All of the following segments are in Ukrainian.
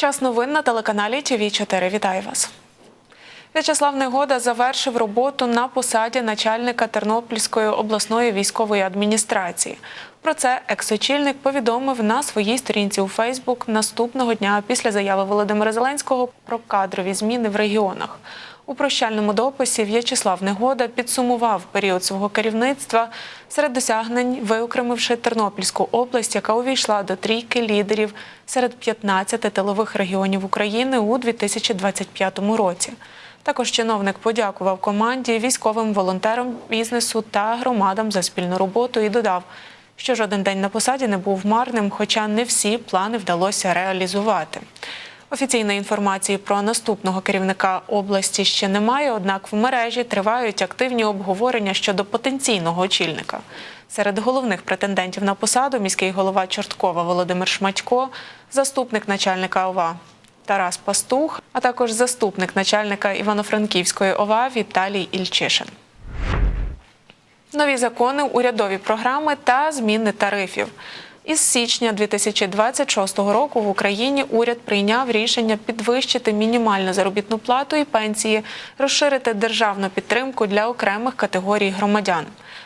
Час новин на телеканалі ТВ 4 Вітаю вас. В'ячеслав Негода завершив роботу на посаді начальника Тернопільської обласної військової адміністрації. Про це екс-очільник повідомив на своїй сторінці у Фейсбук наступного дня після заяви Володимира Зеленського про кадрові зміни в регіонах. У прощальному дописі В'ячеслав Негода підсумував період свого керівництва серед досягнень, виокремивши Тернопільську область, яка увійшла до трійки лідерів серед 15 тилових регіонів України у 2025 році. Також чиновник подякував команді, військовим волонтерам бізнесу та громадам за спільну роботу і додав, що жоден день на посаді не був марним, хоча не всі плани вдалося реалізувати. Офіційної інформації про наступного керівника області ще немає, однак в мережі тривають активні обговорення щодо потенційного очільника. Серед головних претендентів на посаду міський голова Чорткова Володимир Шматько, заступник начальника ОВА Тарас Пастух, а також заступник начальника Івано-Франківської ОВА Віталій Ільчишин. Нові закони, урядові програми та зміни тарифів. Із січня 2026 року в Україні уряд прийняв рішення підвищити мінімальну заробітну плату і пенсії, розширити державну підтримку для окремих категорій громадян.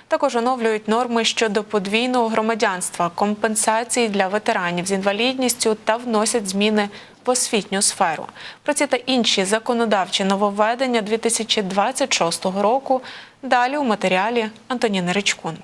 Також оновлюють норми щодо подвійного громадянства, компенсації для ветеранів з інвалідністю та вносять зміни в освітню сферу. Про ці та інші законодавчі нововведення 2026 року далі у матеріалі Антоніни Ричкун.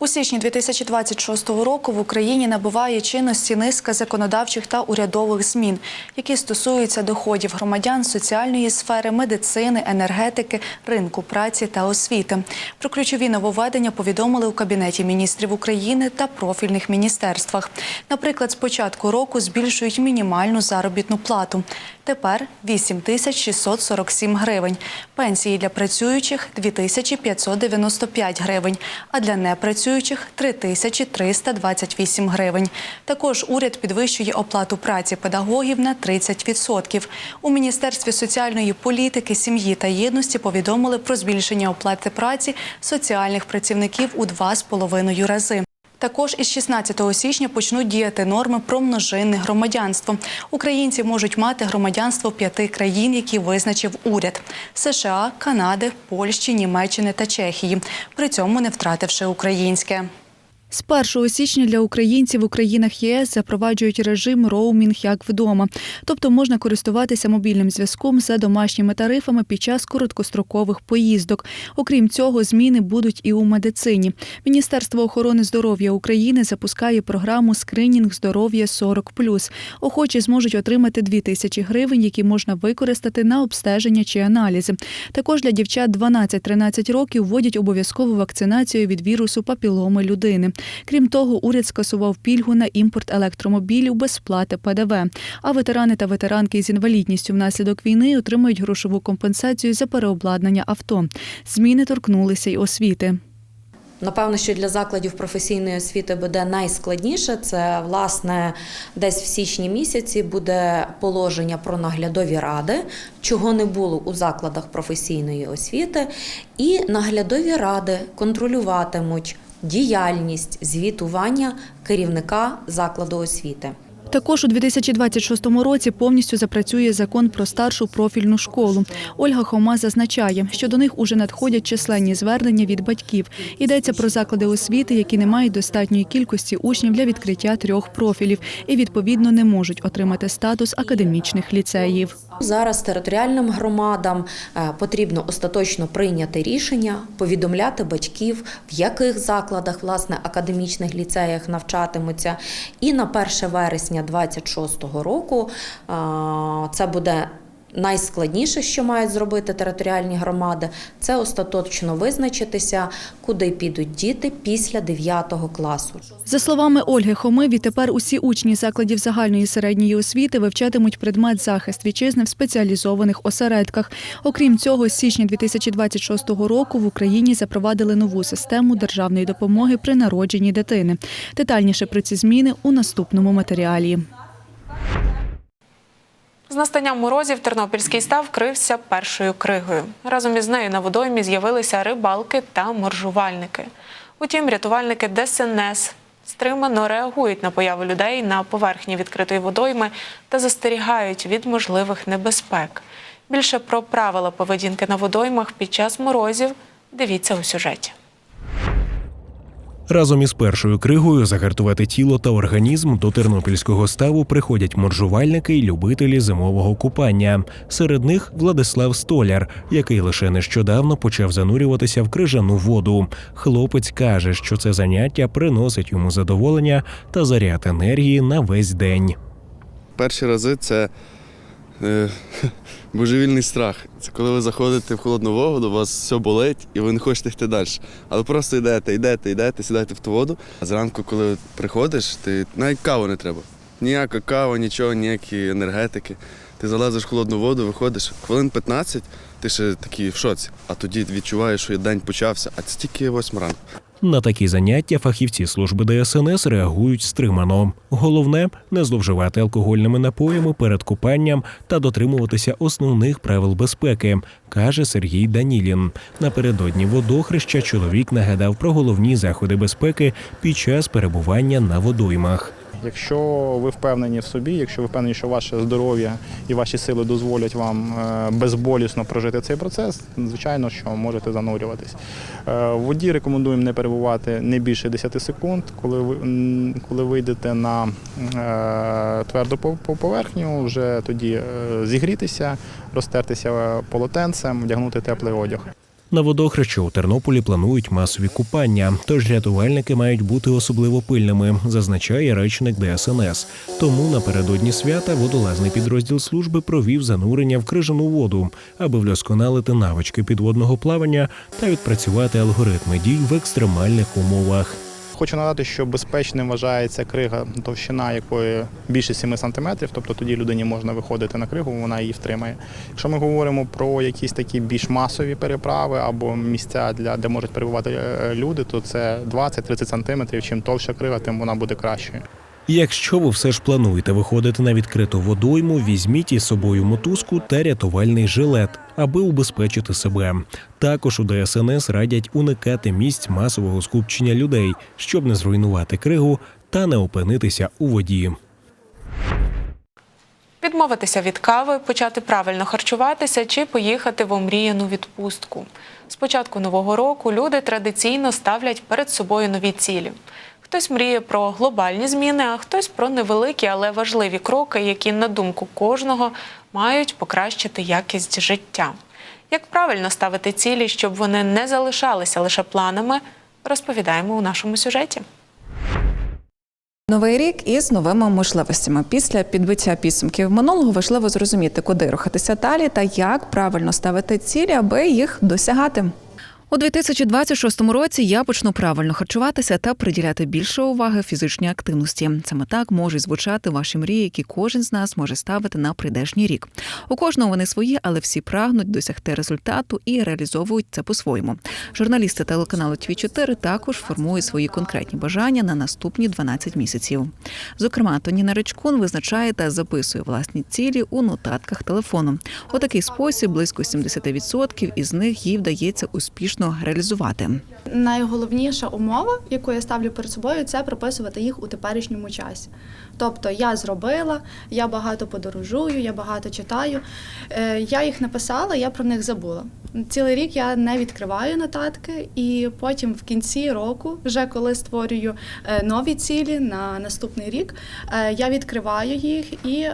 У січні 2026 року в Україні набуває чинності низка законодавчих та урядових змін, які стосуються доходів громадян, соціальної сфери, медицини, енергетики, ринку праці та освіти. Про ключові нововведення повідомили у Кабінеті міністрів України та профільних міністерствах. Наприклад, з початку року збільшують мінімальну заробітну плату. Тепер 8 тисяч 647 гривень. Пенсії для працюючих 2595 гривень, а для непрацюючих 3328 гривень. Також уряд підвищує оплату праці педагогів на 30%. У Міністерстві соціальної політики, сім'ї та єдності повідомили про збільшення оплати праці соціальних працівників у 2,5 рази. Також із 16 січня почнуть діяти норми про множинне громадянство. Українці можуть мати громадянство п'яти країн, які визначив уряд: США, Канади, Польщі, Німеччини та Чехії, при цьому не втративши українське. З 1 січня для українців у країнах ЄС запроваджують режим роумінг як вдома, тобто можна користуватися мобільним зв'язком за домашніми тарифами під час короткострокових поїздок. Окрім цього, зміни будуть і у медицині. Міністерство охорони здоров'я України запускає програму Скринінг здоров'я 40+. Охочі зможуть отримати 2 тисячі гривень, які можна використати на обстеження чи аналізи. Також для дівчат 12-13 років вводять обов'язкову вакцинацію від вірусу папіломи людини. Крім того, уряд скасував пільгу на імпорт електромобілів без сплати ПДВ. А ветерани та ветеранки з інвалідністю внаслідок війни отримають грошову компенсацію за переобладнання авто. Зміни торкнулися й освіти. Напевно, що для закладів професійної освіти буде найскладніше. Це власне десь в січні місяці буде положення про наглядові ради, чого не було у закладах професійної освіти, і наглядові ради контролюватимуть діяльність звітування керівника закладу освіти. Також у 2026 році повністю запрацює закон про старшу профільну школу. Ольга Хома зазначає, що до них уже надходять численні звернення від батьків. Йдеться про заклади освіти, які не мають достатньої кількості учнів для відкриття трьох профілів і відповідно не можуть отримати статус академічних ліцеїв. Зараз територіальним громадам е, потрібно остаточно прийняти рішення, повідомляти батьків, в яких закладах власне академічних ліцеях навчатимуться. І на 1 вересня 2026 року е, це буде. Найскладніше, що мають зробити територіальні громади, це остаточно визначитися, куди підуть діти після 9 класу. За словами Ольги Хоми, відтепер усі учні закладів загальної середньої освіти вивчатимуть предмет захист вітчизни в спеціалізованих осередках. Окрім цього, з січня 2026 року в Україні запровадили нову систему державної допомоги при народженні дитини. Детальніше про ці зміни у наступному матеріалі. З настанням морозів Тернопільський став вкрився першою кригою. Разом із нею на водоймі з'явилися рибалки та моржувальники. Утім, рятувальники ДСНС стримано реагують на появу людей на поверхні відкритої водойми та застерігають від можливих небезпек. Більше про правила поведінки на водоймах під час морозів дивіться у сюжеті. Разом із першою кригою загартувати тіло та організм до тернопільського ставу приходять моржувальники й любителі зимового купання. Серед них Владислав Столяр, який лише нещодавно почав занурюватися в крижану воду. Хлопець каже, що це заняття приносить йому задоволення та заряд енергії на весь день. Перші рази це е, божевільний страх. Це коли ви заходите в холодну воду, у вас все болить і ви не хочете йти далі. Але просто йдете, йдете, йдете, сідаєте в ту воду. А зранку, коли приходиш, ти навіть каву не треба. Ніяка кава, нічого, ніякі енергетики. Ти залазиш в холодну воду, виходиш хвилин 15, ти ще такий в шоці. А тоді відчуваєш, що день почався, а це тільки 8 ранку. На такі заняття фахівці служби ДСНС реагують стримано. Головне не зловживати алкогольними напоями перед купанням та дотримуватися основних правил безпеки, каже Сергій Данілін. Напередодні водохреща чоловік нагадав про головні заходи безпеки під час перебування на водоймах. Якщо ви впевнені в собі, якщо ви впевнені, що ваше здоров'я і ваші сили дозволять вам е, безболісно прожити цей процес, звичайно, що можете занурюватись. Е, В воді рекомендуємо не перебувати не більше 10 секунд. Коли ви коли вийдете на е, тверду по- по- поверхню, вже тоді е, зігрітися, розтертися полотенцем, вдягнути теплий одяг. На водохрещу у Тернополі планують масові купання, тож рятувальники мають бути особливо пильними, зазначає речник ДСНС. Тому напередодні свята водолазний підрозділ служби провів занурення в крижану воду, аби вдосконалити навички підводного плавання та відпрацювати алгоритми дій в екстремальних умовах. Хочу надати, що безпечним вважається крига, товщина якої більше 7 см, тобто тоді людині можна виходити на кригу, вона її втримає. Якщо ми говоримо про якісь такі більш масові переправи або місця, для, де можуть перебувати е, люди, то це 20-30 см. Чим товща крига, тим вона буде кращою. Якщо ви все ж плануєте виходити на відкриту водойму, візьміть із собою мотузку та рятувальний жилет, аби убезпечити себе. Також у ДСНС радять уникати місць масового скупчення людей, щоб не зруйнувати кригу та не опинитися у воді. Відмовитися від кави, почати правильно харчуватися чи поїхати в омріяну відпустку. З початку нового року люди традиційно ставлять перед собою нові цілі. Хтось мріє про глобальні зміни, а хтось про невеликі, але важливі кроки, які, на думку кожного, мають покращити якість життя. Як правильно ставити цілі, щоб вони не залишалися лише планами, розповідаємо у нашому сюжеті. Новий рік із новими можливостями. Після підбиття підсумків минулого важливо зрозуміти, куди рухатися далі та як правильно ставити цілі, аби їх досягати. У 2026 році я почну правильно харчуватися та приділяти більше уваги фізичній активності. Саме так можуть звучати ваші мрії, які кожен з нас може ставити на прийдешній рік. У кожного вони свої, але всі прагнуть досягти результату і реалізовують це по-своєму. Журналісти телеканалу тв 4 також формують свої конкретні бажання на наступні 12 місяців. Зокрема, Тоніна Речкун визначає та записує власні цілі у нотатках телефону. У такий спосіб близько 70% із них їй вдається успішно реалізувати. Найголовніша умова, яку я ставлю перед собою, це прописувати їх у теперішньому часі. Тобто я зробила, я багато подорожую, я багато читаю. Е, Я їх написала, я про них забула. Цілий рік я не відкриваю нотатки, і потім в кінці року, вже коли створюю е, нові цілі на наступний рік, е, я відкриваю їх і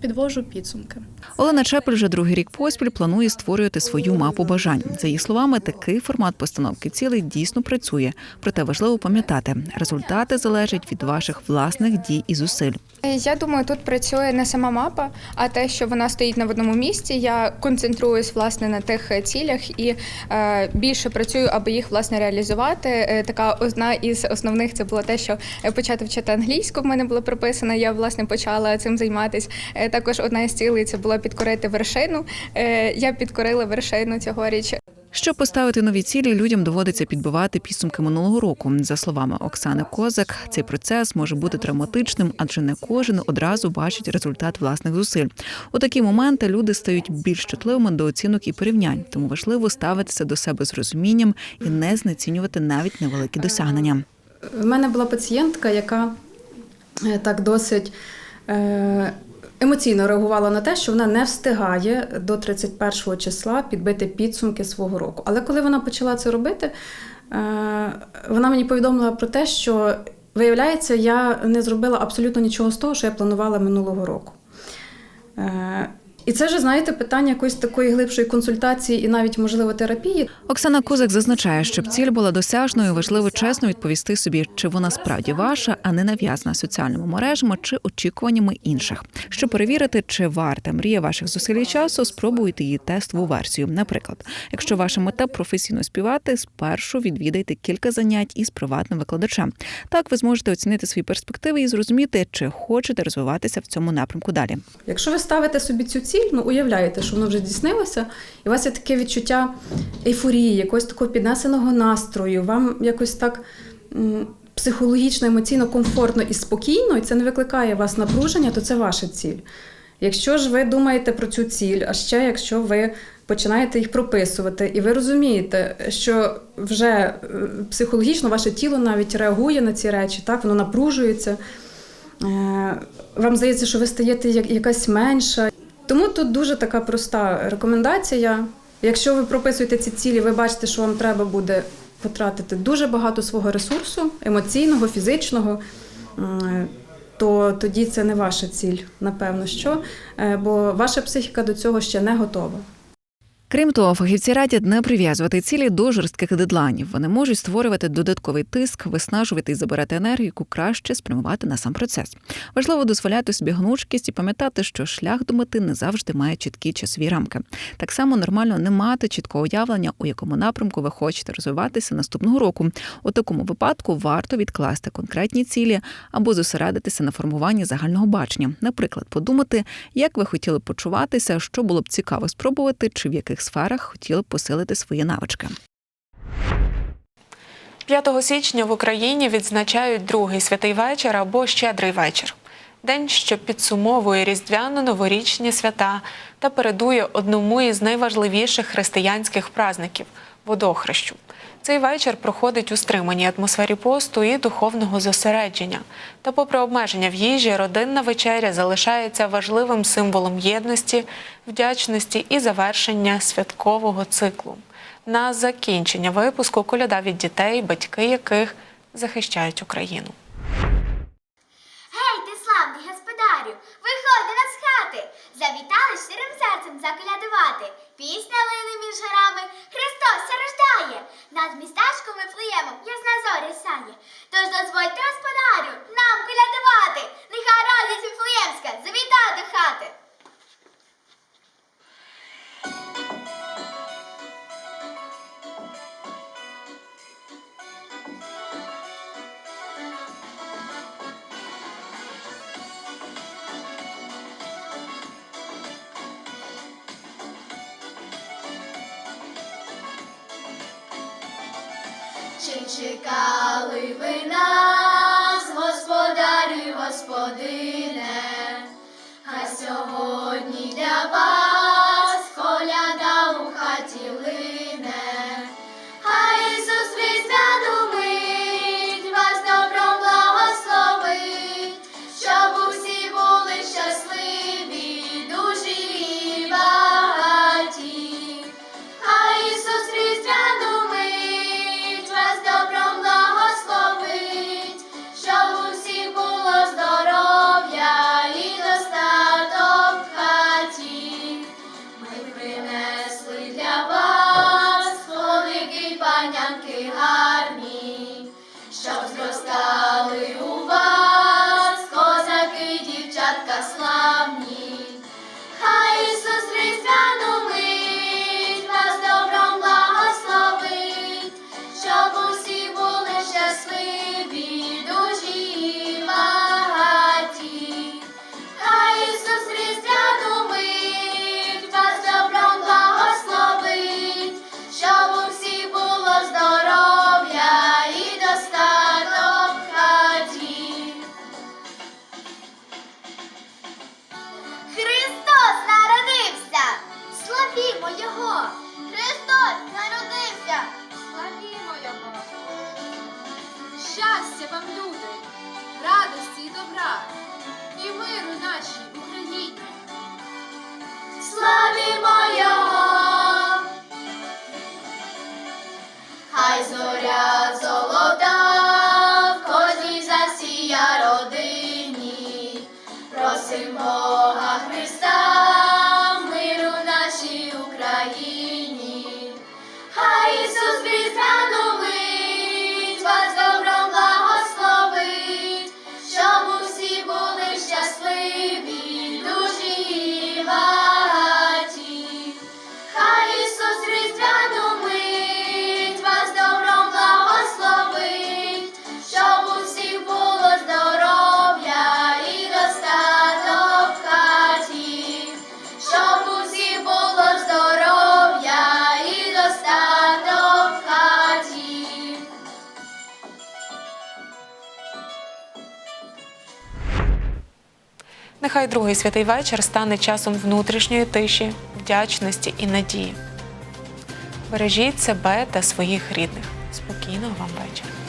підвожу підсумки. Олена Чепель вже другий рік поспіль планує створювати свою мапу бажань. За її словами, такий формат постановки цілей дійсно працює. Проте важливо пам'ятати, результати залежать від ваших власних дій і зусиль. Я думаю, тут працює не сама мапа, а те, що вона стоїть на одному місці. Я концентруюсь власне на тих е, цілях і е, більше працюю, аби їх власне реалізувати. Е, така одна із основних це було те, що почати вчити англійську. В мене було прописано. Я власне почала цим займатися. Також одна із цілей це було підкорити вершину. Я підкорила вершину цьогоріч. Щоб поставити нові цілі, людям доводиться підбивати підсумки минулого року. За словами Оксани Козак, цей процес може бути травматичним, адже не кожен одразу бачить результат власних зусиль. У такі моменти люди стають більш чутливими до оцінок і порівнянь, тому важливо ставитися до себе з розумінням і не знецінювати навіть невеликі досягнення. В мене була пацієнтка, яка е, так досить е, емоційно реагувала на те, що вона не встигає до 31 числа підбити підсумки свого року. Але коли вона почала це робити, е, вона мені повідомила про те, що виявляється, я не зробила абсолютно нічого з того, що я планувала минулого року. І це вже, знаєте, питання якоїсь такої глибшої консультації і навіть, можливо, терапії. Оксана Кузик зазначає, щоб ціль була досяжною, важливо чесно відповісти собі, чи вона справді ваша, а не нав'язана соціальними мережами чи очікуваннями інших. Щоб перевірити, чи варта мрія ваших зусиль і часу, спробуйте її тестову версію. Наприклад, якщо ваша мета професійно співати, спершу відвідайте кілька занять із приватним викладачем. Так ви зможете оцінити свої перспективи і зрозуміти, чи хочете розвиватися в цьому напрямку далі. Якщо ви ставите собі цю ціль, ну уявляєте, що воно вже здійснилося, і у вас є таке відчуття ейфорії, якогось такого піднесеного настрою, вам якось так психологічно, емоційно комфортно і спокійно, і це не викликає вас напруження, то це ваша ціль. Якщо ж ви думаєте про цю ціль, а ще якщо ви починаєте їх прописувати, і ви розумієте, що вже е, психологічно ваше тіло навіть реагує на ці речі, так воно напружується. Е, Вам здається, що ви стаєте якась менша. Тому тут дуже така проста рекомендація. Якщо ви прописуєте ці цілі, ви бачите, що вам треба буде потратити дуже багато свого ресурсу, емоційного, фізичного, то тоді це не ваша ціль, напевно, що, Е, бо ваша психіка до цього ще не готова. Крім того, фахівці радять не прив'язувати цілі до жорстких дедлайнів. Вони можуть створювати додатковий тиск, виснажувати і забирати енергію, яку краще спрямувати на сам процес. Важливо дозволяти собі гнучкість і пам'ятати, що шлях до мети не завжди має чіткі часові рамки. Так само нормально не мати чіткого уявлення, у якому напрямку ви хочете розвиватися наступного року. У такому випадку варто відкласти конкретні цілі або зосередитися на формуванні загального бачення. Наприклад, подумати, як ви хотіли почуватися, що було б цікаво спробувати, чи в яких сферах хотіли б посилити свої навички. 5 січня в Україні відзначають другий святий вечір або щедрий вечір. День, що підсумовує різдвяно-новорічні свята та передує одному із найважливіших християнських праздників водохрещу. Цей вечір проходить у стриманій атмосфері посту і духовного зосередження. Та, попри обмеження в їжі, родинна вечеря залишається важливим символом єдності, вдячності і завершення святкового циклу. На закінчення випуску коляда від дітей, батьки яких захищають Україну. Гей, ти славний господарю, виходь до нас з хати. Завітали щирим серцем заколядувати. Пісня лини між горами, Христос рождає. Над містечком Вифлеємом ясна зоря сяє. Тож дозвольте господарю нам колядувати. Нехай радість Віфлеємська завіта до хати. Чи чекали ви нас, господарю господине, а сьогодні для вас Україні, хай Ісус Христос нехай другий святий вечір стане часом внутрішньої тиші, вдячності і надії. Бережіть себе та своїх рідних. Спокійного вам вечора!